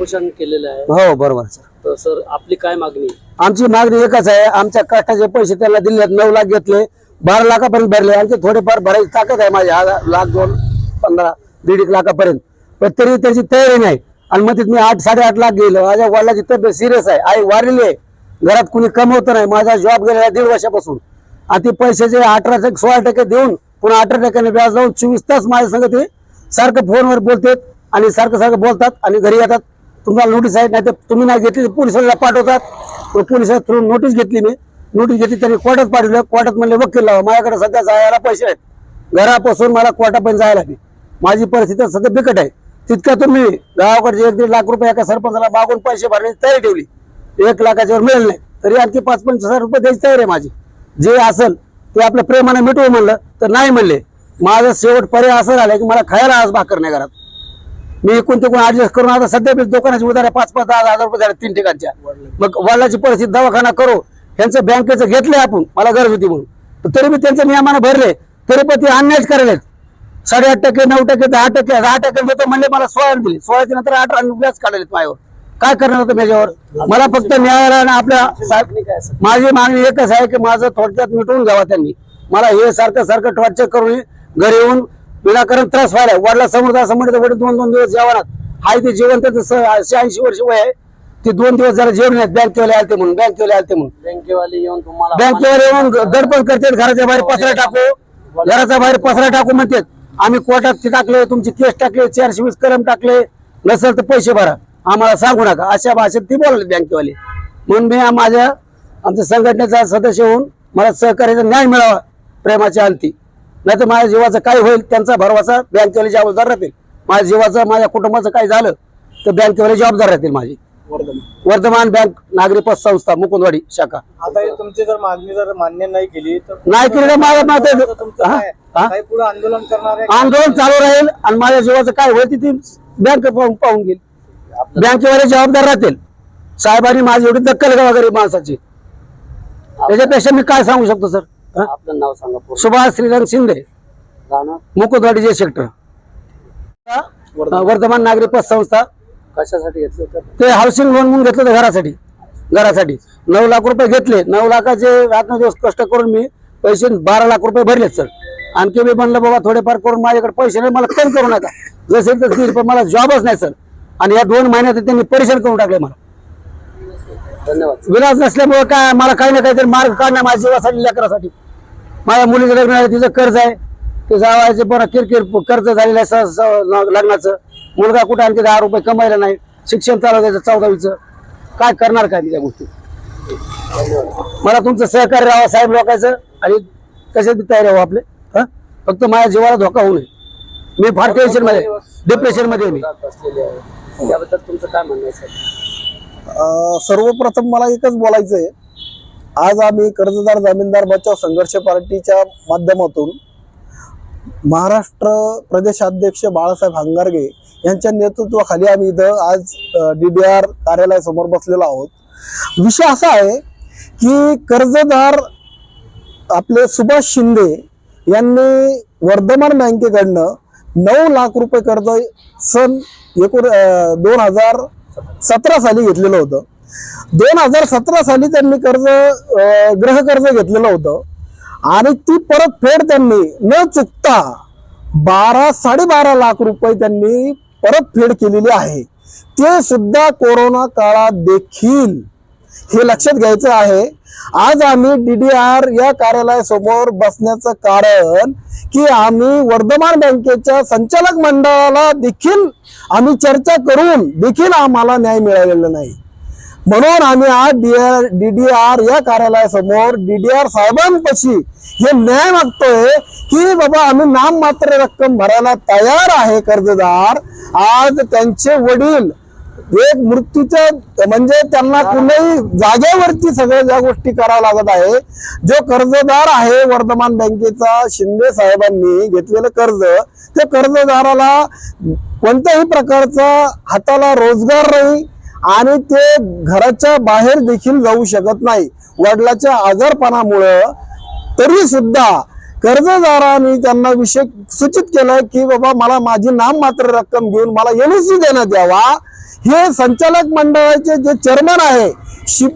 उपोषण केलेलं आहे. हो बरोबर सर. तर सर आपली काय मागणी? आमची मागणी एकच आहे. आमच्या कष्टाचे पैसे त्यांना दिले नऊ लाख घेतले. बारा लाखापर्यंत भरले. आणखी थोडेफार भरायची ताकद आहे माझी. हजार लाख दोन पंधरा दीड एक लाखापर्यंत. पण तरी त्याची तयारी नाही. आणि मग तिथे मी आठ साडेआठ लाख गेलो. माझ्या वडिलाची तब्येत सिरियस आहे. आई वारलेली आहे. घरात कुणी कमवत नाही. माझा जॉब गेलेला दीड वर्षापासून. आणि ते पैशाचे अठरा टक्के सोळा टक्के देऊन पुन्हा अठरा टक्क्याने व्याज लावून चोवीस तास माझ्या संग ते सारखं फोनवर बोलतात आणि सारखं सारखं बोलतात आणि घरी येतात. तुम्हाला नोटीस आहे नाही तर तुम्ही नाही घेतली तर पोलिसाला पाठवतात. मग पोलिसात थ्रू नोटीस घेतली मी. नोटीस घेतली त्यांनी कोर्टात पाठवलं. कोर्टात म्हणले वकील लावा माझ्याकडे सध्या जायला पैसे आहेत. घरापासून मला कोर्टापर्यंत जायला लागली माझी परिस्थिती सध्या बिकट आहे. तितक्या तुम्ही गावाकडचे एक दीड लाख रुपये एका सरपंचाला मागून पैसे भरण्याची तयारी ठेवली. एक लाखाच्यावर मिळेल नाही. तरी आणखी पाच पंचवीस हजार रुपये द्यायची तयारी आहे माझी. जे असेल ते आपल्या प्रेमाने मिटवू म्हणलं तर नाही म्हणले. माझं शेवट पर्याय असं झालं की मला खायला आज भाकर नाही घरात. मी एकूण तिकून ऍडजस्ट करून आता सध्या मी दुकानाची उधार पाच पाच दहा हजार रुपये झाले तीन ठिकाणच्या. मग वडिलाची परिस्थिती दवाखाना करू त्यांचं बँकेचं घेतले आपण मला गरज होती म्हणून. तरी मी त्यांच्या नियमाने भरले तरी पण ते अन्यायच करायलेत. साडेआठ टक्के नऊ टक्के दहा टक्के दहा टक्के तर म्हणले मला सोळा दिली. सोळाच्या नंतर अठरा व्याज काढले माझ्यावर. काय करणार होतं माझ्यावर मला फक्त न्यायालयाने आपल्या साहेब माझी मागणी एकच आहे की माझं थोडक्यात मिटवून घ्यावा त्यांनी. मला हे सारखं सारखं टॉर्चर करून घरी येऊन विनाकारण त्रास व्हायला. वडला समोर समोर वडील दोन दोन दिवस जेवणात. हाय ते जेवण त्याचं शहाऐंशी वर्ष वय आहे. ते दोन दिवस जरा जेवण आहेत बँकेवाले आलते म्हणून बँकेवाले आलते म्हणून. बँकेवाले येऊन तुम्हाला बँकेवर येऊन दडपण करतात घराच्या बाहेर पसरा टाकू. घराच्या बाहेर पसरा टाकू म्हणतात. आम्ही कोर्टात ते टाकले तुमची केस टाकले चारशे वीस कलम टाकले. नसेल तर पैसे भरा. आम्हाला सांगू नका. अशा भाषेत ती बोलले बँकेवाले. म्हणून मी माझ्या आमच्या संघटनेचा सदस्य होऊन मला सहकार्याचा न्याय मिळावा प्रेमाच्या अंती नाही तर माझ्या जीवाचं काय होईल त्यांचा भरवसा बँकेवाले जबाबदार राहतील. माझ्या जीवाचं माझ्या कुटुंबाचं काय झालं तर बँकेवाले जबाबदार राहतील माझी. वर्धमान. बँक नागरी पतसंस्था मुकुंदवाडी शाखा. आता हे तुमची जर मागणी जर मान्य नाही केली तर नाही केली तर माझं मत आहे- तर तुमचं हा? काय? हा? काही पुढे आंदोलन करणार आहे आंदोलन चालू राहील आणि माझ्या जीवाचं काय होईल ती बँक पाहून पाहून घेईल. बँकेवाले जबाबदार राहतील. साहेबांनी माझी एवढी दक्कल घ्यावा गरीब माणसाची. त्याच्यापेक्षा मी काय सांगू शकतो सर? आपलं नाव सांगा पूर्ण. सुभाष श्रीरंग शिंदे. राहणार मुकुंदवाडी जे सेक्टर वर्धमान नागरी पतसंस्था कशासाठी घेतलं होतं? ते हाऊसिंग लोन म्हणून घेतलं होतं घरासाठी. घरासाठी. नऊ लाख रुपये घेतले. नऊ लाखाचे रात्र दिवस कष्ट करून मी पैसे बारा लाख रुपये भरलेत सर. आणखी मी म्हणलं बाबा थोडेफार करून माझ्याकडे पैसे नाही मला कमी करू नका. जसे देईल पण मला जॉबच नाही सर. आणि या दोन महिन्यात त्यांनी परेशान करून टाकले मला. धन्यवाद. विलास नसल्यामुळे काय मला काही ना काहीतरी मार्ग काढणार माझ्या जीवासाठी लेकरासाठी. माझ्या मुलीचं लग्न आहे तिचं कर्ज आहे. ते जावायचे बरं किरकिर कर्ज झालेलं आहे स- स- लग्नाचं. मुलगा कुठे आणखी दहा रुपये कमायला नाही. शिक्षण चालू त्याचं चौदावीचं. काय करणार काय त्या गोष्टी? मला तुमचं सहकार्य राहावं साहेब लोकांचं. आणि कशात बी तयार राहावं आपले. हं? फक्त माझ्या जीवाला धोका होऊ नये. मी फार टेन्शनमध्ये डिप्रेशनमध्ये आहे मी. बसलेले आहे. त्याबद्दल तुमचं काय म्हणणं आहे सर्वप्रथम मला एकच बोलायचं आहे आज आम्ही कर्जदार जामीनदार बचाव संघर्ष पार्टीच्या माध्यमातून महाराष्ट्र प्रदेशाध्यक्ष बाळासाहेब हंगारगे यांच्या नेतृत्वाखाली आम्ही इथं आज डी डी आर कार्यालयासमोर बसलेलो आहोत. विषय असा आहे की कर्जदार आपले सुभाष शिंदे यांनी वर्धमान बँकेकडनं नऊ लाख रुपये कर्ज सन एकूण दोन हजार सतरा साली घेतलेलं होतं. दोन हजार सतरा साली त्यांनी कर्ज अं, गृहकर्ज घेतलेलं होतं. आणि ती परतफेड त्यांनी न चुकता बारा साडेबारा लाख रुपये त्यांनी परतफेड केलेली आहे. ते सुद्धा कोरोना काळात देखील हे लक्षात घ्यायचं आहे. आज आम्ही डीडीआर या कार्यालयासमोर बसण्याचं कारण की आम्ही वर्धमान बँकेच्या संचालक मंडळाला देखील आम्ही चर्चा करून देखील आम्हाला न्याय मिळालेला नाही. म्हणून आम्ही आज D R D D R या कार्यालयासमोर डी डी आर साहेबांपाशी हे न्याय मागतोय की बाबा आम्ही नाममात्र रक्कम भरायला तयार आहे कर्जदार. आज त्यांचे वडील एक मृत्यूचं म्हणजे त्यांना कुठल्याही जागेवरती सगळ्या ज्या गोष्टी कराव्या लागत आहे जो कर्जदार आहे वर्धमान बँकेचा शिंदे साहेबांनी घेतलेलं कर्ज त्या कर्जदाराला कोणत्याही प्रकारचा हाताला रोजगार नाही आणि ते घराच्या बाहेर देखील जाऊ शकत नाही. वडिलाच्या आजारपणामुळं तरी सुद्धा कर्जदारांनी त्यांना विषय सूचित केलं की बाबा मला माझी नाममात्र रक्कम घेऊन मला एनओसी देण्यात यावा. हे संचालक मंडळाचे जे चेअरमन आहे शि-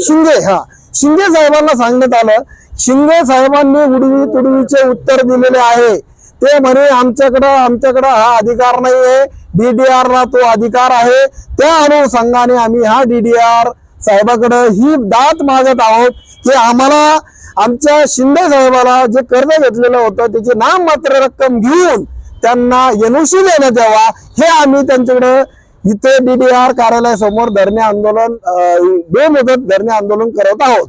शिंदे हा. शिंदे साहेबांना सांगण्यात आलं शिंदे साहेबांनी उडवी तुडवीचे उत्तर दिलेले आहे. ते म्हणे आमच्याकडं आमच्याकडं हा अधिकार नाही आहे डी आरला तो अधिकार आहे. त्या अनुषंगाने आम्ही हा डीडीआर साहेबाकडे ही दात मागत आहोत. की आम्हाला आमच्या शिंदे साहेबाला जे कर्ज घेतलेलं होतं त्याची नाममात्र रक्कम घेऊन त्यांना एनओसी देण्यात यावा हे आम्ही त्यांच्याकडे इथे डीडीआर कार्यालयासमोर धरणे आंदोलन बेमुदत धरणे आंदोलन करत आहोत.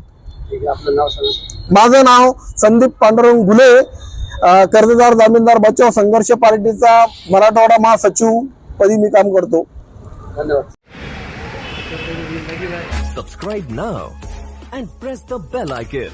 नाव माझं नाव संदीप पांडुरंग घुले अं, कर्जदार जामीनदार बचाव संघर्ष पार्टीचा मराठवाडा महासचिव पदी मी काम करतो. धन्यवाद. Subscribe now and press the bell icon.